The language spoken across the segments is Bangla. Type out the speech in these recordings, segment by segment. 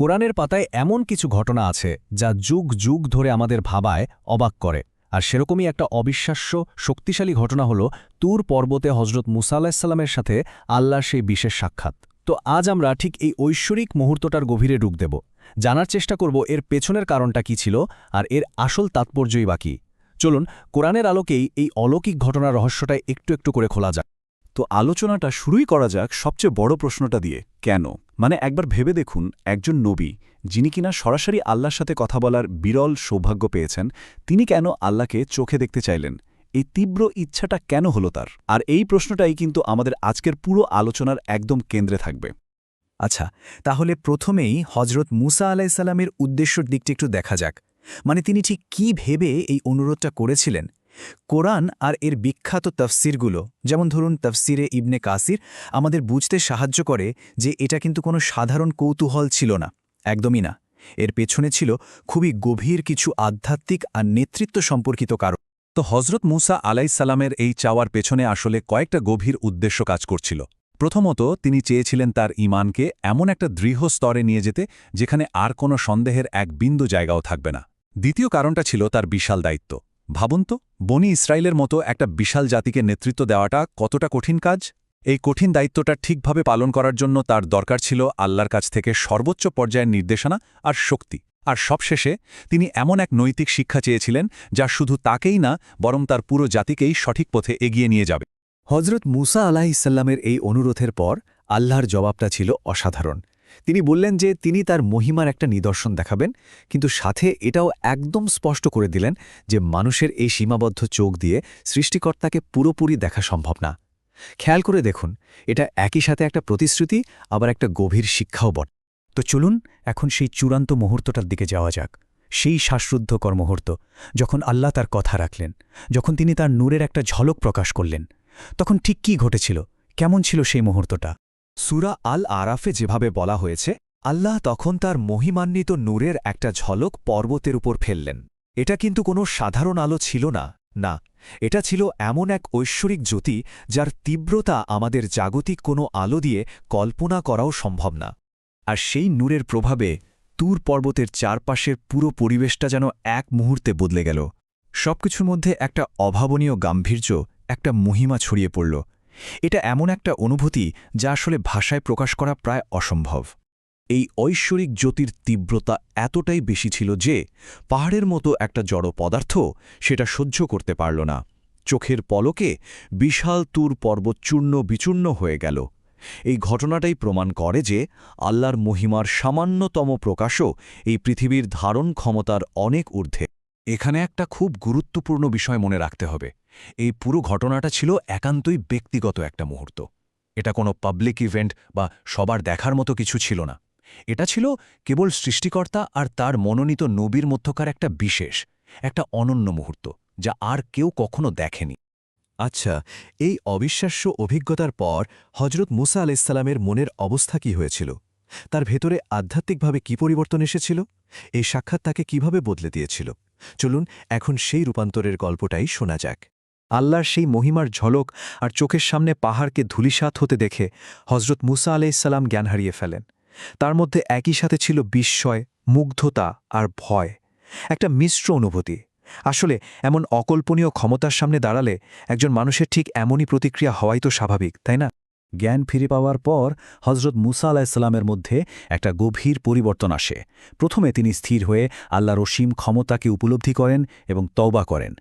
কোরআনের পাতায় এমন কিছু ঘটনা আছে যা যুগ যুগ ধরে আমাদের ভাবায়, অবাক করে। আর সেরকমই একটা অবিশ্বাস্য, শক্তিশালী ঘটনা হল তুর পর্বতে হজরত মুসা সাথে আল্লাহর সেই বিশেষ সাক্ষাৎ। তো আজ আমরা ঠিক এই ঐশ্বরিক মুহূর্তটার গভীরে ডুব দেব। জানার চেষ্টা করব এর পেছনের কারণটা কি ছিল আর এর আসল তাৎপর্যই বাকি চলুন, কোরআনের আলোকেই এই অলৌকিক ঘটনার রহস্যটায় একটু একটু করে খোলা যাক। তো আলোচনাটা শুরুই করা যাক সবচেয়ে বড় প্রশ্নটা দিয়ে, কেন? মানে একবার ভেবে দেখুন, একজন নবী, যিনি কিনা সরাসরি আল্লাহর সাথে কথা বলার বিরল সৌভাগ্য পেয়েছেন, তিনি কেন আল্লাহকে চোখে দেখতে চাইলেন? এই তীব্র ইচ্ছাটা কেন হলো তার? আর এই প্রশ্নটাই কিন্তু আমাদের আজকের পুরো আলোচনার একদম কেন্দ্রে থাকবে। আচ্ছা তাহলে প্রথমেই হজরত মুসা আলাইসাল্লামের উদ্দেশ্যর দিকটি একটু দেখা যাক। মানে তিনি ঠিক কি ভেবে এই অনুরোধটা করেছিলেন? কোরআন আর এর বিখ্যাত তফসিরগুলো, যেমন ধরুন তফসিরে ইবনে কাসির, আমাদের বুঝতে সাহায্য করে যে এটা কিন্তু কোনো সাধারণ কৌতূহল ছিল না, একদমই না। এর পেছনে ছিল খুবই গভীর কিছু আধ্যাত্মিক আর নেতৃত্ব সম্পর্কিত কারণ। তো হজরত মুসা আলাইসাল্লামের এই চাওয়ার পেছনে আসলে কয়েকটা গভীর উদ্দেশ্য কাজ করছিল। প্রথমত, তিনি চেয়েছিলেন তার ইমানকে এমন একটা দৃঢ় স্তরে নিয়ে যেতে, যেখানে আর কোনো সন্দেহের এক বিন্দু জায়গাও থাকবে না। দ্বিতীয় কারণটা ছিল তার বিশাল দায়িত্ব। ভাবুন তো বনি ইসরায়েলের মতো একটা বিশাল জাতিকে নেতৃত্ব দেওয়াটা কতটা কঠিন কাজ? এই কঠিন দায়িত্বটা ঠিকভাবে পালন করার জন্য তার দরকার ছিল আল্লাহর কাছ থেকে সর্বোচ্চ পর্যায়ের নির্দেশনা আর শক্তি। আর সবশেষে তিনি এমন এক নৈতিক শিক্ষা চেয়েছিলেন যা শুধু তাকেই না, বরং তার পুরো জাতিকেই সঠিক পথে এগিয়ে নিয়ে যাবে। হজরত মুসা আলাহিসাল্লামের এই অনুরোধের পর আল্লাহর জবাবটা ছিল অসাধারণ। তিনি বললেন যে তিনি তার মহিমার একটা নিদর্শন দেখাবেন, কিন্তু সাথে এটাও একদম স্পষ্ট করে দিলেন যে মানুষের এই সীমাবদ্ধ চোখ দিয়ে সৃষ্টিকর্তাকে পুরোপুরি দেখা সম্ভব না। খেয়াল করে দেখুন, এটা একই সাথে একটা প্রতিশ্রুতি, আবার একটা গভীর শিক্ষাও বট। তো চলুন, এখন সেই চূড়ান্ত মুহূর্তটার দিকে যাওয়া যাক। সেই শ্বাসরুদ্ধকর মুহূর্ত যখন আল্লাহ তার কথা রাখলেন, যখন তিনি তার নূরের একটা ঝলক প্রকাশ করলেন, তখন ঠিক কি ঘটেছিল? কেমন ছিল সেই মুহূর্তটা? সুরা আল আরাফে যেভাবে বলা হয়েছে, আল্লাহ তখন তার মহিমান্বিত নূরের একটা ঝলক পর্বতের উপর ফেললেন। এটা কিন্তু কোনো সাধারণ আলো ছিল না না, এটা ছিল এমন এক ঐশ্বরিক জ্যোতি যার তীব্রতা আমাদের জাগতিক কোনো আলো দিয়ে কল্পনা করাও সম্ভব না। আর সেই নূরের প্রভাবে তুর পর্বতের চারপাশের পুরো পরিবেশটা যেন এক মুহূর্তে বদলে গেল। সবকিছুর মধ্যে একটা অভাবনীয় গাম্ভীর্য, একটা মহিমা ছড়িয়ে পড়ল। এটা এমন একটা অনুভূতি যা আসলে ভাষায় প্রকাশ করা প্রায় অসম্ভব। এই ঐশ্বরিক জ্যোতির তীব্রতা এতটাই বেশি ছিল যে পাহাড়ের মতো একটা জড় পদার্থ সেটা সহ্য করতে পারল না। চোখের পলকে বিশাল তুর পর্বত চূর্ণ বিচূর্ণ হয়ে গেল। এই ঘটনাটাই প্রমাণ করে যে আল্লাহর মহিমার সামান্যতম প্রকাশও এই পৃথিবীর ধারণ ক্ষমতার অনেক ঊর্ধ্বে। এখানে একটা খুব গুরুত্বপূর্ণ বিষয় মনে রাখতে হবে। এই পুরো ঘটনাটা ছিল একান্তই ব্যক্তিগত একটা মুহূর্ত। এটা কোনো পাবলিক ইভেন্ট বা সবার দেখার মতো কিছু ছিল না। এটা ছিল কেবল সৃষ্টিকর্তা আর তার মনোনীত নবীর মধ্যকার একটা বিশেষ, একটা অনন্য মুহূর্ত, যা আর কেউ কখনো দেখেনি। আচ্ছা এই অবিশ্বাস্য অভিজ্ঞতার পর হজরত মুসা আলাইসাল্লামের মনের অবস্থা কি হয়েছিল? তার ভেতরে আধ্যাত্মিকভাবে কি পরিবর্তন এসেছিল? এই সাক্ষাৎ তাকে কীভাবে বদলে দিয়েছিল? চলুন এখন সেই রূপান্তরের গল্পটাই শোনা যাক। আল্লাহর সেই মহিমার ঝলক আর চোখের সামনে পাহাড়কে ধুলিসাত হতে দেখে হজরত মুসা আলাইসাল্লাম জ্ঞান হারিয়ে ফেলেন। তার মধ্যে একই সাথে ছিল বিস্ময়, মুগ্ধতা আর ভয়। একটা মিশ্র অনুভূতি। আসলে এমন অকল্পনীয় ক্ষমতার সামনে দাঁড়ালে একজন মানুষের ঠিক এমনই প্রতিক্রিয়া হওয়াই তো স্বাভাবিক, তাই না? জ্ঞান ফিরে পাওয়ার পর হজরত মুসা আলাহিসাল্লামের মধ্যে একটা গভীর পরিবর্তন আসে। প্রথমে তিনি স্থির হয়ে আল্লাহ রসীম ক্ষমতাকে উপলব্ধি করেন এবং তওবা করেন।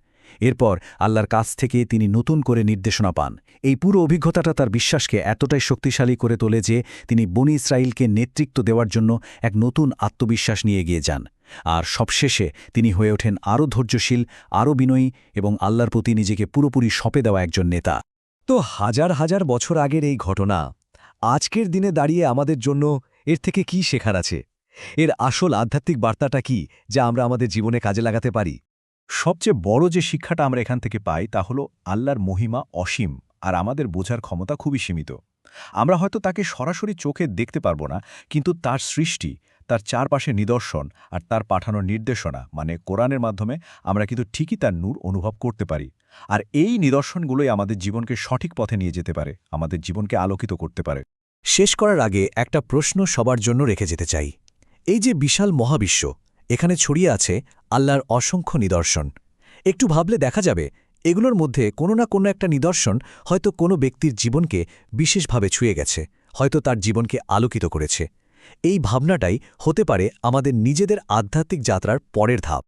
এরপর আল্লাহর কাছ থেকে তিনি নতুন করে নির্দেশনা পান। এই পুরো অভিজ্ঞতাটা তার বিশ্বাসকে এতটাই শক্তিশালী করে তোলে যে তিনি বনি ইসরায়েলকে নেতৃত্ব দেওয়ার জন্য এক নতুন আত্মবিশ্বাস নিয়ে এগিয়ে যান। আর সবশেষে তিনি হয়ে ওঠেন আরও ধৈর্যশীল, আরও বিনয়ী এবং আল্লাহর প্রতি নিজেকে পুরোপুরি সঁপে দেওয়া একজন নেতা। তো হাজার হাজার বছর আগের এই ঘটনা, আজকের দিনে দাঁড়িয়ে আমাদের জন্য এর থেকে কি শেখার আছে? এর আসল আধ্যাত্মিক বার্তাটা কি, যা আমরা আমাদের জীবনে কাজে লাগাতে পারি? সবচেয়ে বড় যে শিক্ষাটা আমরা এখান থেকে পাই তা হল আল্লাহর মহিমা অসীম আর আমাদের বোঝার ক্ষমতা খুবই সীমিত। আমরা হয়তো তাকে সরাসরি চোখে দেখতে পারব না, কিন্তু তার সৃষ্টি, তার চারপাশে নিদর্শন আর তার পাঠানোর নির্দেশনা মানে কোরআনের মাধ্যমে আমরা কিন্তু ঠিকই তার নূর অনুভব করতে পারি। আর এই নিদর্শনগুলোই আমাদের জীবনকে সঠিক পথে নিয়ে যেতে পারে, আমাদের জীবনকে আলোকিত করতে পারে। শেষ করার আগে একটা প্রশ্ন সবার জন্য রেখে যেতে চাই। এই যে বিশাল মহাবিশ্ব, এখানে ছড়িয়ে আছে আল্লাহর অসংখ্য নিদর্শন। একটু ভাবলে দেখা যাবে, এগুলোর মধ্যে কোনো না কোনো একটা নিদর্শন হয়তো কোনো ব্যক্তির জীবনকে বিশেষভাবে ছুঁয়ে গেছে, হয়তো তার জীবনকে আলোকিত করেছে। এই ভাবনাটাই হতে পারে আমাদের নিজেদের আধ্যাত্মিক যাত্রার পরের ধাপ।